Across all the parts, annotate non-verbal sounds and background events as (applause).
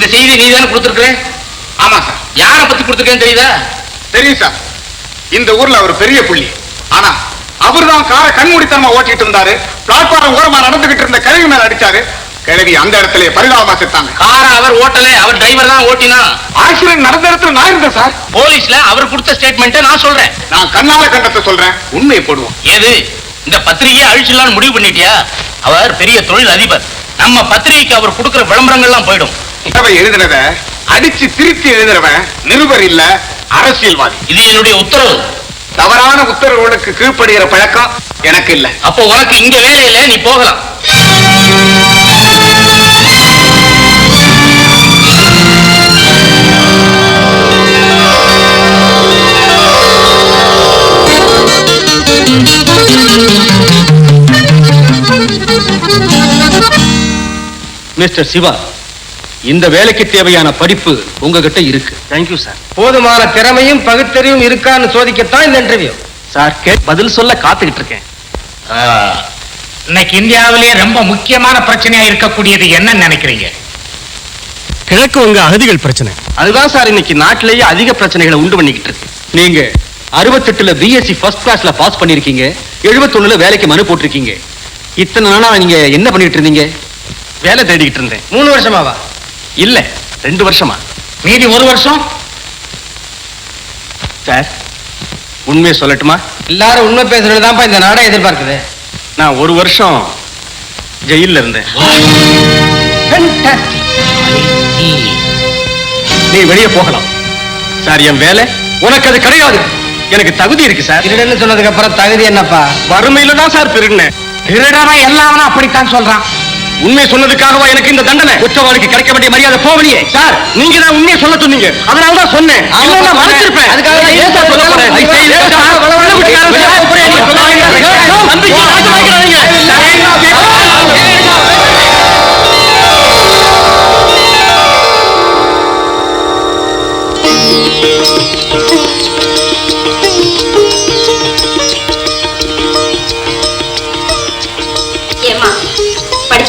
இந்த செய்தி நீ தானே கொடுத்துருக்குற ஆமா சார். யாரை பத்தி கொடுத்துருக்கேன்னு தெரியுதா? தெரியும் சார். இந்த ஊர்ல அவர் பெரிய புள்ளி. ஆனா அவர்தான் காரை கண்மூடித்தனமா ஓட்டிட்டு இருந்தாரு. பிளாட்பாரம் ஓரமா நடந்துகிட்டு இருந்த கிழவி மேல அடிச்சாரு. கிழவி அந்த இடத்துல பரிதாபமா செத்தாங்க. காரை அவர் ஓட்டல அவர் டிரைவர் தான் ஓட்டினா? ஆக்சிடென்ட் நடந்த இடத்துல நான் இருந்தேன் சார். போலீஸ்ல அவர் கொடுத்த ஸ்டேட்மெண்ட்டை நான் சொல்றேன். நான் கண்ணால கண்டத்தை சொல்றேன். உண்மையை போடுவோம். எது? இந்த பத்திரிகையை அழிச்சிடலாம்னு முடிவு பண்ணிட்டியா? அவர் பெரிய தொழில் அதிபர் நம்ம பத்திரிகைக்கு அவர் கொடுக்கிற விளம்பரங்கள்லாம் போயிடும். கதவை எழுதினத அடிச்சு திருத்தி எழுதுறவன் நிருபர் இல்ல அரசியல்வாதி. இது என்னுடைய உத்தரவு. தவறான உத்தரவுகளுக்கு கீழ்ப்படுகிற பழக்கம் எனக்கு இல்ல. அப்போ உனக்கு இங்க வேலை இல்லை நீ போகலாம். மிஸ்டர் சிவா இந்த வேலைக்கு தேவையான படிப்பு உங்ககிட்ட இருக்கு. தேங்க்யூ சார் போதுமான திறமையும் பகுத்தறிவும் இருக்கான்னு சோதிக்கத்தான் இந்த இன்டர்வியூ சார் கே பதில் சொல்ல காத்துக்கிட்டு இருக்கேன். இன்னைக்கு இந்தியாவிலேயே ரொம்ப முக்கியமான பிரச்சனையா இருக்கக்கூடியது என்னன்னு நினைக்கிறீங்க? கிழக்கு வங்க அகதிகள் பிரச்சனை. அதுதான் சார் இன்னைக்கு நாட்டிலேயே அதிக பிரச்சனைகளை உண்டு பண்ணிக்கிட்டு இருக்கு. நீங்க அறுபத்தெட்டுல பிஎஸ்சி ஃபர்ஸ்ட் கிளாஸ்ல பாஸ் பண்ணிருக்கீங்க எழுபத்தொன்னுல வேலைக்கு மனு போட்டிருக்கீங்க. இத்தனை நாளா நீங்க என்ன பண்ணிட்டு இருந்தீங்க? வேலை தேடிக்கிட்டு இருந்தேன். மூணு வருஷமாவா? இல்ல ரெண்டு வருஷமா. மீதி ஒரு வருஷம்? சார் உண்மையை சொல்லட்டுமா? எல்லாரும் உண்மை பேசுறதுதான்ப்பா இந்த நாடே எதிர்பார்க்குது. நான் ஒரு வருஷம் ஜெயில்ல இருந்தேன். நீ வெளியே போகலாம். சார் என் வேலை? உனக்கு அது கிடையாது. எனக்கு தகுதி இருக்கு சார். திருடன்னு சொன்னதுக்கு அப்புறம் தகுதி என்னப்பா? வறுமையில தான் சார் திருடினேன். திருடனா எல்லாவனும் அப்படித்தான் சொல்றான். உண்மை சொன்னதுக்காகவா எனக்கு இந்த தண்டனை? குற்றவாளிக்கு கிடைக்க வேண்டிய மரியாதை போவலியே சார் நீங்க தான் உண்மையை சொல்ல சொன்னீங்க. அதனால தான் சொன்னேன். மறைச்சிருப்பேன்? அதுக்காக தான் ஏன்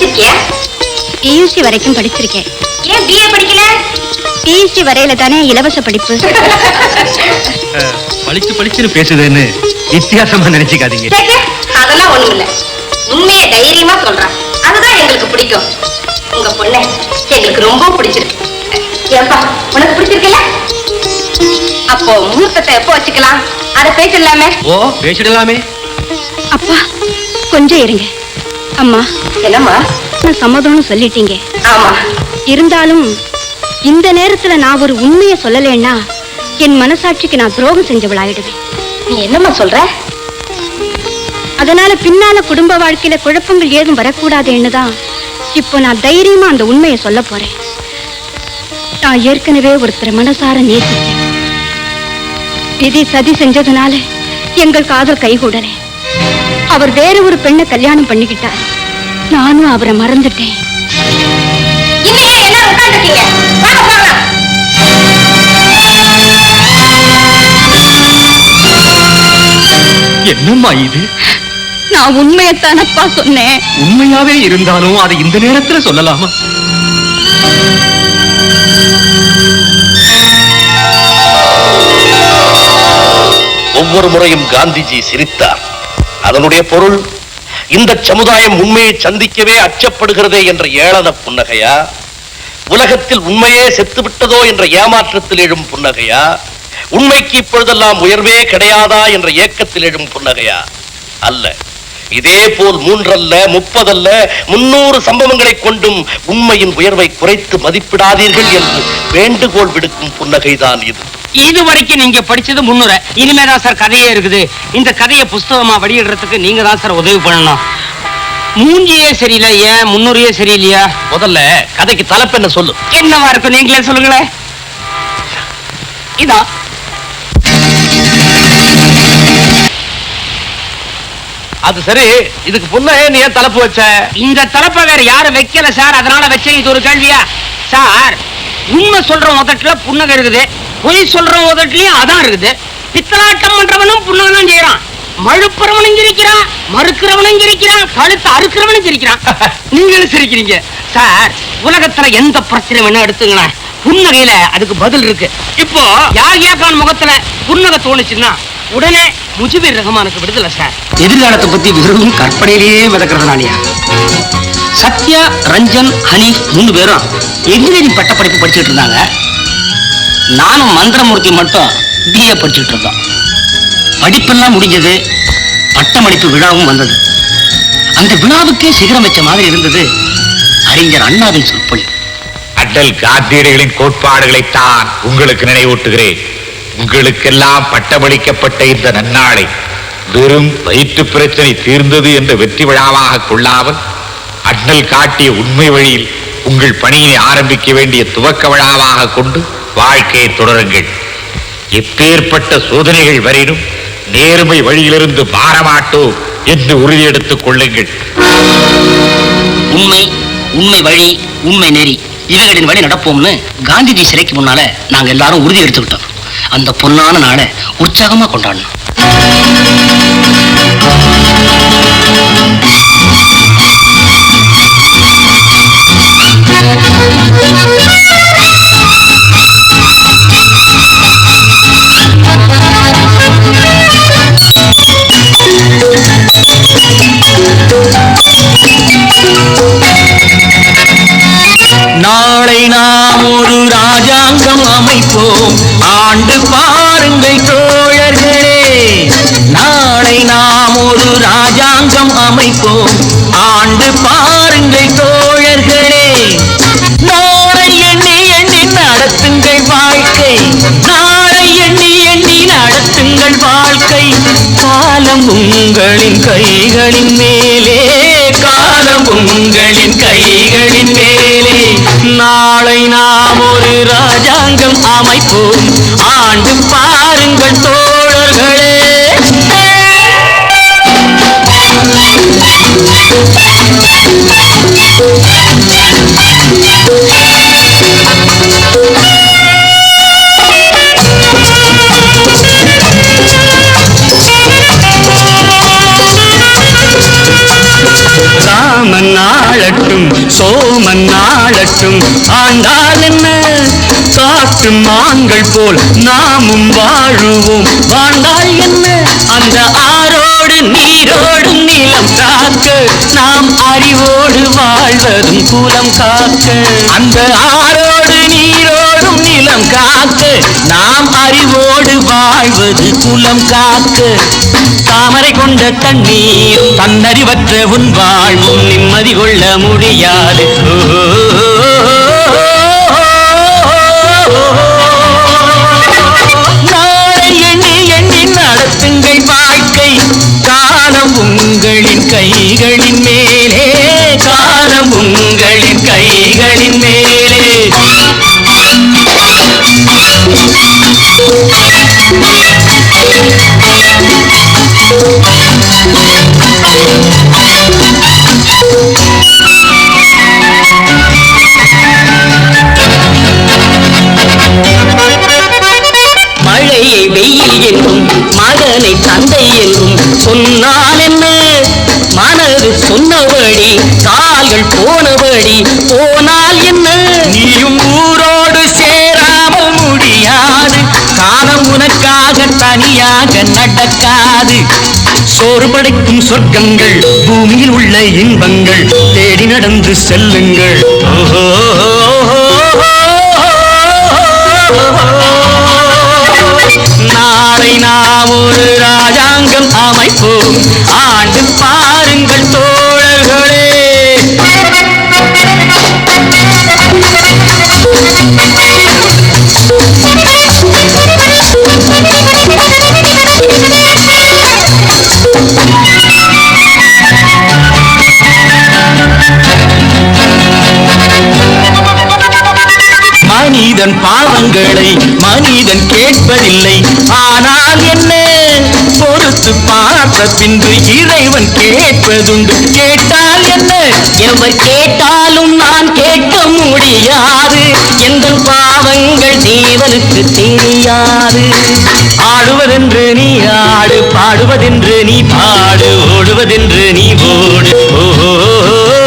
படிச்சிருக்கியா? பியூசி வரைக்கும் படிச்சிருக்கேன். ஏன் பிஏ படிக்கல? பியூசி வரையில தானே இலவச படிப்பு. (laughs) பளிச்சு பளிச்சுன்னு பேசுதுன்னு வித்தியாசமா நினைச்சுக்காதீங்க. அதெல்லாம் ஒண்ணும் இல்ல. உண்மையை தைரியமா சொல்றான். அதுதான் எங்களுக்கு பிடிக்கும். உங்க பொண்ணை எங்களுக்கு ரொம்ப பிடிச்சிருக்கு. ஏன்பா உனக்கு பிடிச்சிருக்குல்ல? அப்போ முகூர்த்தத்தை எப்போ வச்சுக்கலாம்? அதை பேசிடலாமே. ஓ பேசிடலாமே. அப்பா கொஞ்சம் இருங்க. அம்மா. என்னம்மா? நான் சம்மதம்னு சொல்லிட்டீங்க. ஆமா. இருந்தாலும் இந்த நேரத்துல நான் ஒரு உண்மையை சொல்லலைன்னா என் மனசாட்சிக்கு நான் துரோகம் செஞ்சவளாயிடுவேன். நீ என்னம்மா சொல்ற? அதனால பின்னால குடும்ப வாழ்க்கையில குழப்பங்கள் ஏதும் வரக்கூடாதுன்னு தான் இப்போ நான் தைரியமா அந்த உண்மையை சொல்ல போறேன். நான் ஏற்கனவே ஒருத்தரை மனசார நேசிச்சேன் விதி சதி செஞ்சதுனால எங்கள் காதல் கைகூடல. அவர் வேற ஒரு பெண்ணை கல்யாணம் பண்ணிக்கிட்டார். நானும் அவரை மறந்துட்டேன். என்னம்மா இது? நான் உண்மையைத்தானப்பா சொன்னேன். உண்மையாவே இருந்தாலும் அதை இந்த நேரத்துல சொல்லலாமா? ஒவ்வொரு முறையும் காந்திஜி சிரித்தார். அதனுடைய பொருள் இந்த சமுதாயம் உண்மையை சந்திக்கவே அச்சப்படுகிறதே என்ற ஏளன புன்னகையா? உலகத்தில் உண்மையே செத்துவிட்டதோ என்ற ஏமாற்றத்தில் எழும் புன்னகையா? உண்மைக்கு இப்பொழுதெல்லாம் உயர்வே கிடையாதா என்ற ஏக்கத்தில் எழும் புன்னகையா? அல்ல. இதே போல் மூன்றல்ல முப்பதல்ல முன்னூறு சம்பவங்களை கொண்டும் உண்மையின் உயர்வை குறைத்து மதிப்பிடாதீர்கள் என்று வேண்டுகோள் விடுக்கும் புன்னகைதான் இது. இது வரைக்கும் நீங்க படிச்சது முன்னுரை. இனிமேதான் சார் கதையே இருக்குது. இந்த கதையை புஸ்தகமா வெளியிடுறதுக்கு நீங்க தான் சார் உதவி பண்ணணும். மூஞ்சியே சரியில்லை ஏன் முன்னுரையே சரியில்லையா? முதல்ல கதைக்கு தலைப்பெண்ண சொல்லு? என்னவா இருக்கும்? நீங்களே சொல்லுங்களேன். இதா. அது சரி இதுக்கு புன்னகை நீ ஏன் தலைப்பு வச்ச? இந்த தலைப்பை வேற யாரும் வைக்கல சார். அதனால வச்சேன். இது ஒரு கேள்வியா? சார் உண்மை சொல்ற உதட்டுல புன்னகை இருக்குது. பொய் சொல்ற உதட்டுலயும் அதான் இருக்குது. பித்தலாட்டம் பண்றவனும் புன்னகை தான் செய்யறான் மழுப்புறவனும் சிரிக்கிறான் மறுக்கிறவனும் சிரிக்கிறான் கழுத்து அறுக்கிறவனும் சிரிக்கிறான். (laughs) நீங்களும் சிரிக்கிறீங்க. சார் உலகத்துல எந்த பிரச்சனை வேணா எடுத்துங்களேன் புன்னகையில அதுக்கு பதில் இருக்கு. இப்போ யாகியா கான் முகத்துல புன்னகை தோணுச்சுன்னா உடனே முஜிபுர் ரஹ்மானுக்கு விடுதலை சார். எதிர்காலத்தை பத்தி வெறும் கற்பனையிலேயே மிதக்கிறதுனாலயா சத்யா ரஞ்சன் ஹனீஃப் மூணு பேரும் இன்ஜினியரிங் பட்ட படிப்பு படிச்சுட்டு இருந்தாங்க. நானும் மந்திரமூர்த்தி மட்டும் பிஏ படிச்சுட்டு இருந்தோம். படிப்பெல்லாம் முடிஞ்சது பட்டமளிப்பு விழாவும் வந்தது. அந்த விழாவுக்கே சிகரம் வச்ச மாதிரி இருந்தது அறிஞர் அண்ணாவின் சொற்பொழி. அடல் காந்தியடிகளின் கோட்பாடுகளைத்தான் உங்களுக்கு நினைவூட்டுகிறேன். உங்களுக்கெல்லாம் பட்டமளிக்கப்பட்ட இந்த நன்னாளை வெறும் வயிற்று பிரச்சனை தீர்ந்தது என்ற வெற்றி விழாவாக கொள்ளாமல் அண்ணல் காட்டிய உண்மை வழியில் உங்கள் பணியை ஆரம்பிக்க வேண்டிய துவக்க விழாவாக கொண்டு வாழ்க்கையை தொடருங்கள். எப்பேற்பட்ட சோதனைகள் வரினும் நேர்மை வழியிலிருந்து மாறமாட்டோம் என்று உறுதியெடுத்துக் கொள்ளுங்கள். உண்மை உண்மை வழி உண்மை நெறி இவைகளின் வழி நடப்போம்னு காந்திஜி சிலைக்கு முன்னால நாங்க எல்லாரும் உறுதி எடுத்துக்கிட்டோம். அந்த பொன்னான நாளை உற்சாகமா கொண்டாடணும். ராஜாங்கம் அமைப்போம். ஆண்டு பாருங்கள் தோழர்களே. நாளை எண்ணி எண்ணி நடத்துங்கள் வாழ்க்கை. நாளை எண்ணி எண்ணி நடத்துங்கள் வாழ்க்கை. காலம் உங்களின் கைகளின் மேலே. காலம் உங்களின் கைகளின் மேலே. நாளை நாம் ஒரு ராஜாங்கம் அமைப்போம். ஆண்டு பாருங்கள் தோழர்களே. ராமன் ஆளட்டும் சோமன் ஆளட்டும். ஆண்டால் என்ன? காட்டு மான்கள் போல் நாமும் வாழுவோம். வாழ்ந்தால் என்ன? காக்க நாம் அறிவோடு வாழ்வதும் குலம் காக்க. அந்த ஆரோடு நீரோடும் நிலம் காக்க நாம் அறிவோடு வாழ்வது குலம் காக்க. தாமரை கொண்ட தண்ணீர் தன்னறிவற்ற உன் வாழ்வும் நிம்மதி கொள்ள முடியாது. ஓ கைகளின் மேலே காலம் உங்களின் கைகளின் மேலே. மழையை வெயில் என்றும் மகனை தந்தை என்றும் கால்கள் போனபடி போனால் என்ன? நீயும் ஊரோடு சேராமல் முடியாது. காலம் உனக்காக தனியாக நடக்காது. சோறு படைக்கும் சொர்க்கங்கள் பூமியில் உள்ள இன்பங்கள் தேடி நடந்து செல்லுங்கள். ஓஹோ நாளை நாம் ஒரு ராஜாங்கம் அமைப்போம். ஆண்டு பாருங்கள் தோழர்களே Thank you. மனிதன் பாவங்களை மனிதன் கேட்பதில்லை. ஆனால் என்ன? பொறுத்து பார்த்த பின்பு இறைவன் கேட்பதுண்டு. கேட்டால் என்ன? எவர் கேட்டாலும் நான் கேட்க முடியாது. எந்த பாவங்கள் தேவனுக்கு தெரியாது. ஆடுவதென்று நீ ஆடு பாடுவதென்று நீ பாடு ஓடுவதென்று நீ ஓடு. ஓ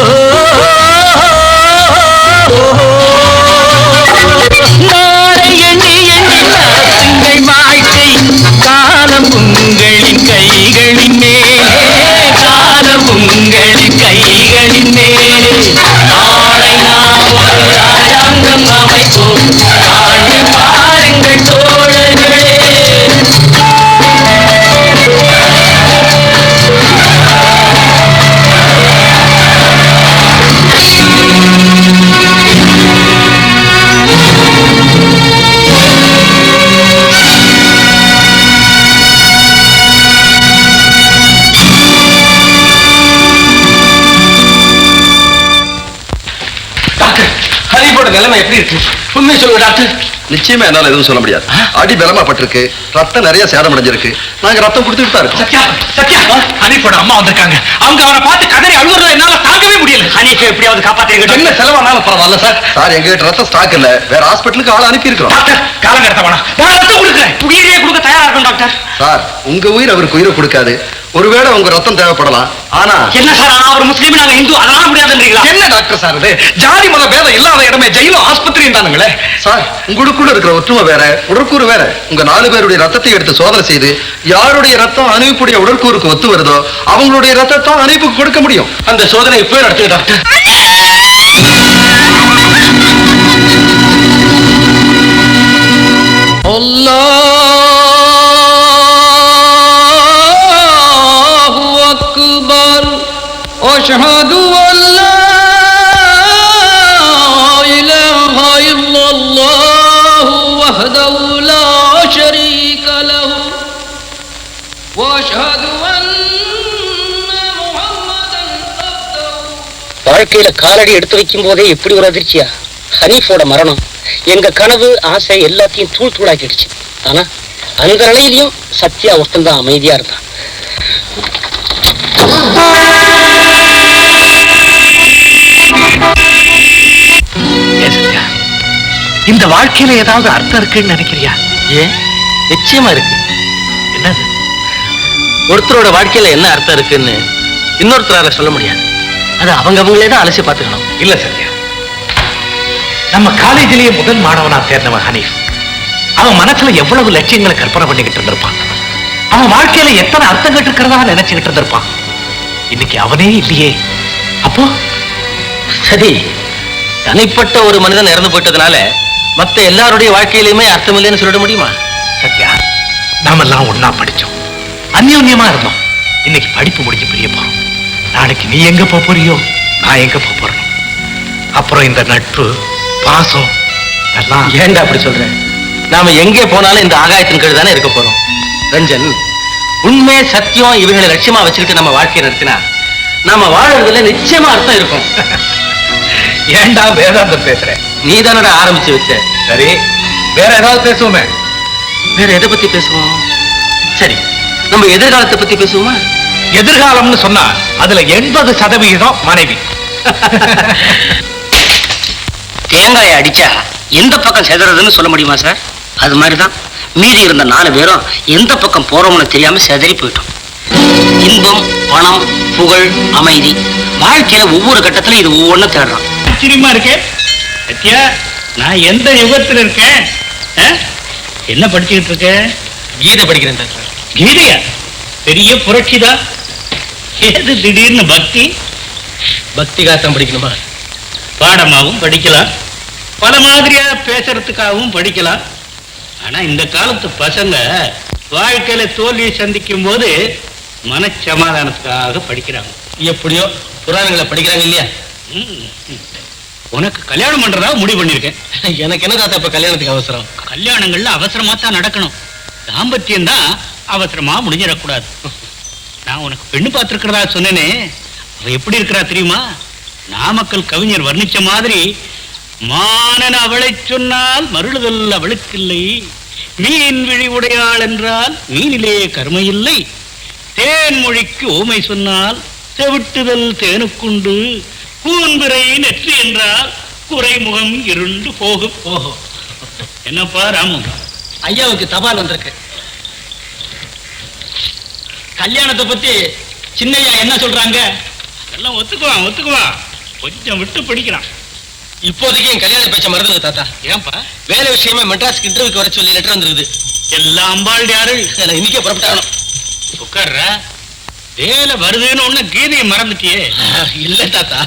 这个 நிலைமை எப்படி இருக்கு? உண்மை சொல்லுங்க டாக்டர். நிச்சயமா என்னால எதுவும் சொல்ல முடியாது. அடி பலமா பட்டிருக்கு ரத்தம் நிறைய சேதம் அடைஞ்சிருக்கு நாங்க ரத்தம் கொடுத்துட்டு தான் இருக்கோம். சத்யா சத்யா. ஹனீஃபோட அம்மா வந்திருக்காங்க. அவங்க அவரை பார்த்து கதறி அழுகுறத என்னால தாங்கவே முடியல. ஹனீஃபை எப்படியாவது காப்பாத்துங்க என்ன செலவானாலும் பரவாயில்ல சார். சார் எங்க கிட்ட ரத்தம் ஸ்டாக் இல்ல. வேற ஹாஸ்பிட்டலுக்கு ஆள் அனுப்பி இருக்கிறோம் டாக்டர் காலம் கடத்த வேணாம். நான் ரத்தம் கொடுக்குறேன். உயிரையே கொடுக்க தயாரா இருக்கும் டாக்டர். சார் உங்க உயிர் அவருக்கு உயிரை கொடுக்காது. ஒருவேளை உங்க ரத்தம் தேவைப்படலாம். ஆனா என்ன சார்? ஆனா ஒரு முஸ்லீம் நாங்க இந்து அதனால முடியாதுன்றீங்களா? என்ன டாக்டர் சார் இது? ஜாதி மத பேதம் இல்லாத இடமே ஜெயிலும் ஆஸ்பத்திரியும் தானுங்களே சார் உங்களுக்குள்ள இருக்கிற ஒற்றுமை வேற உடற்கூறு வேற. உங்க நாலு பேருடைய ரத்தத்தை எடுத்து சோதனை செய்து யாருடைய ரத்தம் அனுப்புடைய உடற்கூறுக்கு ஒத்து வருதோ அவங்களுடைய ரத்தத்தை அனுப்புக்கு கொடுக்க முடியும். அந்த சோதனை இப்போ நடத்துங்க டாக்டர். Allah أشهد أن لا إله إلا الله وحده لا شريك له. وأشهد வாழ்க்கையில காலடி எடுத்து வைக்கும் போதே எப்படி ஒரு அதிர்ச்சியா? ஹனீஃபோட மரணம். எங்க கனவு ஆசை எல்லாத்தையும் தூள் தூளாக்கிடுச்சு. ஆனா அந்த நிலையிலையும் சத்யா ஒருத்தந்தான் அமைதியா இருந்தான். இந்த வாழ்க்கையில ஏதாவது அர்த்தம் இருக்குன்னு நினைக்கிறியா? ஏன்? நிச்சயமா இருக்கு. என்னது? ஒருத்தரோட வாழ்க்கையில என்ன அர்த்தம் இருக்குன்னு இன்னொருத்தரால சொல்ல முடியாது. அது அவங்க அவங்களே தான் அலசி பார்த்துக்கணும். இல்ல சத்யா. நம்ம காலேஜிலேயே முதல் மாணவனா தேர்ந்தவன் ஹனீஃப். அவன் மனசுல எவ்வளவு லட்சியங்களை கற்பனை பண்ணிக்கிட்டு இருந்திருப்பான். அவன் வாழ்க்கையில எத்தனை அர்த்தங்கள் இருக்கிறதா நினைச்சுக்கிட்டு இருந்திருப்பான். இன்னைக்கு அவனே இல்லையே. அப்போ? சரி. தனிப்பட்ட ஒரு மனிதன் இறந்து போயிட்டதுனால மத்த எல்லாருடைய வாழ்க்கையிலுமே அர்த்தம் இல்லைன்னு சொல்லிட முடியுமா? சத்யா நாமெல்லாம் ஒண்ணா படிச்சோம். அந்யோன்யமா இருந்தோம். இன்னைக்கு படிப்பு முடிஞ்சு பிரிய போறோம். நாளைக்கு நீ எங்க போறியோ? நான் எங்க போறேன்? அப்புறம் இந்த நட்பு பாசம் எல்லாம் ஏன்டா அப்படி சொல்ற? நாம எங்கே போனாலும் இந்த ஆகாயத்தின் கீழ் தானே இருக்க போறோம். ரஞ்சன் உண்மை சத்தியம் இவைகளை லட்சியமா வச்சுக்கிட்டு நம்ம வாழ்க்கையை நடத்தினா நாம வாழறதுல நிச்சயமா அர்த்தம் இருக்கும். ஏன்டா வேதாந்தம் பேசுற? நீ தானடா ஆரம்பிச்சு வச்ச. சரி வேற ஏதாவது பேசுவோமே? வேற எதை பத்தி பேசுவோம்? சரி நம்ம எதிர்காலத்தை பத்தி பேசுவோமா? எதிர்காலம்னு சொன்னா அதுல எண்பது சதவிகிதம் மனைவி. (laughs) தேங்காயை அடிச்சா எந்த பக்கம் செதறதுன்னு சொல்ல முடியுமா சார்? அது மாதிரிதான். மீதி இருந்த நாலு பேரும் எந்த பக்கம் போறோம்னு தெரியாம செதறி போயிட்டோம். இன்பம் பணம் புகழ் அமைதி. வாழ்க்கையில ஒவ்வொரு கட்டத்திலும் இது ஒவ்வொன்றும் தேடுறோம். ஆச்சரியமா இருக்கே. சத்யா நான் எந்த யுகத்துல இருக்கேன்? என்ன படிச்சுக்கிட்டு இருக்க? கீதை படிக்கிறேன் டாக்டர். கீதையா? பெரிய புரட்சிதா? ஏது திடீர்னு பக்தி? பக்தி காத்தம் படிக்கணுமா? பாடமாவும் படிக்கலாம். பல மாதிரியா பேசுறதுக்காகவும் படிக்கலாம். ஆனா இந்த காலத்து பசங்க வாழ்க்கையில தோல்வியை சந்திக்கும் போது மனச்சமாதானத்துக்காக படிக்கிறாங்க. எப்படியோ புராணங்களை படிக்கிறாங்க இல்லையா? ம். உனக்கு கல்யாணம் பண்றதா முடிவு பண்ணிருக்கேன் எனக்கு என்ன தாத்தா இப்ப கல்யாணத்துக்கு அவசரம்? கல்யாணங்கள்ல அவசரமா தான் நடக்கணும். தாம்பத்தியம் தான் அவசரமா முடிஞ்சிடக்கூடாது. நான் உனக்கு பெண்ணு பார்த்திருக்கிறதா சொன்னேனே அவ எப்படி இருக்கிறா தெரியுமா? நாமக்கல் கவிஞர் வர்ணிச்ச மாதிரி மானன் அவளை சொன்னால் மருளுதல் அவளுக்கில்லை. மீன் விழி உடையாள் என்றால் மீனிலே கருமை இல்லை தேன்மொழிக்கு ஓமை சொன்னால் செவிட்டுதல் தேனுக்குண்டு. கூன்பிறை நெற்றி என்றால் குறைமுகம் இருண்டு போகும். ஓஹோ. என்னப்பா ராமு? ஐயாவுக்கு தபால் வந்திருக்கு. கல்யாணத்தை பத்தி சின்னையா என்ன சொல்றாங்க? எல்லாம் ஒத்துக்குவான் ஒத்துக்குவான் கொஞ்சம் விட்டு படிக்கிறான். இப்போதைக்கு என் கல்யாண பேச்ச மறந்துடுங்க தாத்தா. ஏன்பா? வேலை விஷயமா மெட்ராஸ்க்கு இன்டர்வியூக்கு வர சொல்லி லெட்டர் வந்துருக்குது எல்லாம் அம்பாள் யாரு நான் இன்னைக்கே புறப்பட்டாகணும். உட்கார்ற. வேலை வருதுன்னு ஒண்ணு கீதையை மறந்துட்டியே. இல்ல தாத்தா.